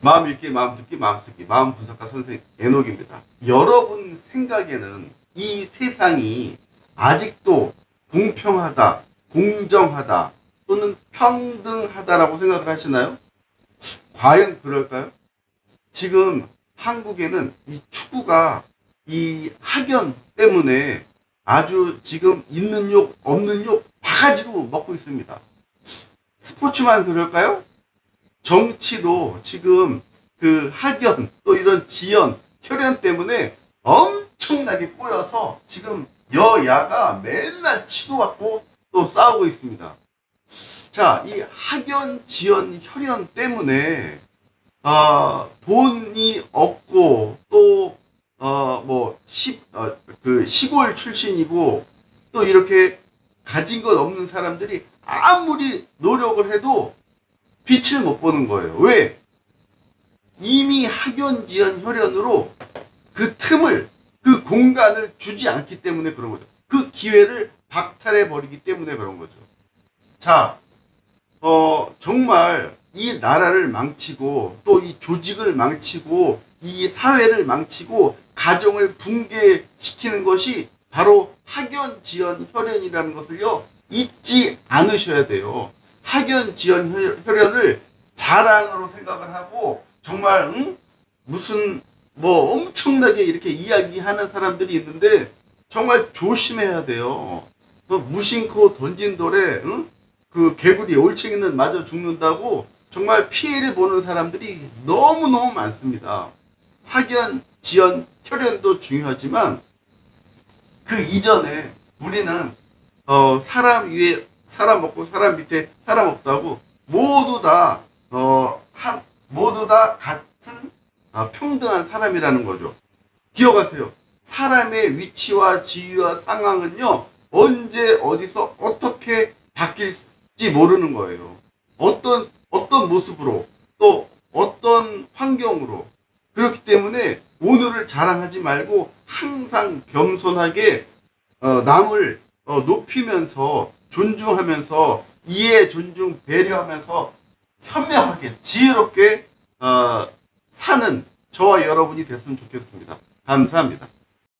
마음 읽기, 마음 듣기, 마음 쓰기, 마음 분석가 선생님 에녹입니다. 여러분 생각에는 이 세상이 아직도 공평하다, 공정하다, 또는 평등하다라고 생각을 하시나요? 과연 그럴까요? 지금 한국에는 이 축구가 이 학연 때문에 아주 지금 있는 욕, 없는 욕 바가지로 먹고 있습니다. 스포츠만 그럴까요? 정치도 지금 그 학연 또 이런 지연, 혈연 때문에 엄청나게 꼬여서 지금 여야가 맨날 치고받고 또 싸우고 있습니다. 자, 이 학연, 지연, 혈연 때문에 아, 돈이 없고 또 어, 뭐, 시, 어, 그, 시골 출신이고, 또 이렇게 가진 것 없는 사람들이 아무리 노력을 해도 빛을 못 보는 거예요. 왜? 이미 학연 지연 혈연으로 그 틈을, 그 공간을 주지 않기 때문에 그런 거죠. 그 기회를 박탈해 버리기 때문에 그런 거죠. 자, 어, 정말 이 나라를 망치고 또 이 조직을 망치고 이 사회를 망치고 가정을 붕괴시키는 것이 바로 학연, 지연, 혈연이라는 것을요 잊지 않으셔야 돼요. 학연, 지연, 혈- 혈연을 자랑으로 생각을 하고 정말 응? 무슨 뭐 엄청나게 이렇게 이야기하는 사람들이 있는데 정말 조심해야 돼요. 그 무심코 던진 돌에 응? 그 개구리 올챙이는 맞아 죽는다고 정말 피해를 보는 사람들이 너무너무 많습니다. 학연, 지연, 혈연도 중요하지만 그 이전에 우리는 어, 사람 위에 사람 없고 사람 밑에 사람 없다고 모두 다 어, 한, 모두 다 같은 아, 평등한 사람이라는 거죠. 기억하세요. 사람의 위치와 지위와 상황은요 언제 어디서 어떻게 바뀔지 모르는 거예요. 어떤 어떤 모습으로 또 어떤 환경으로 그렇기 때문에 오늘을 자랑하지 말고 항상 겸손하게 어, 남을 어, 높이면서 존중하면서 이해 존중 배려하면서 현명하게 지혜롭게 어, 사는 저와 여러분이 됐으면 좋겠습니다. 감사합니다.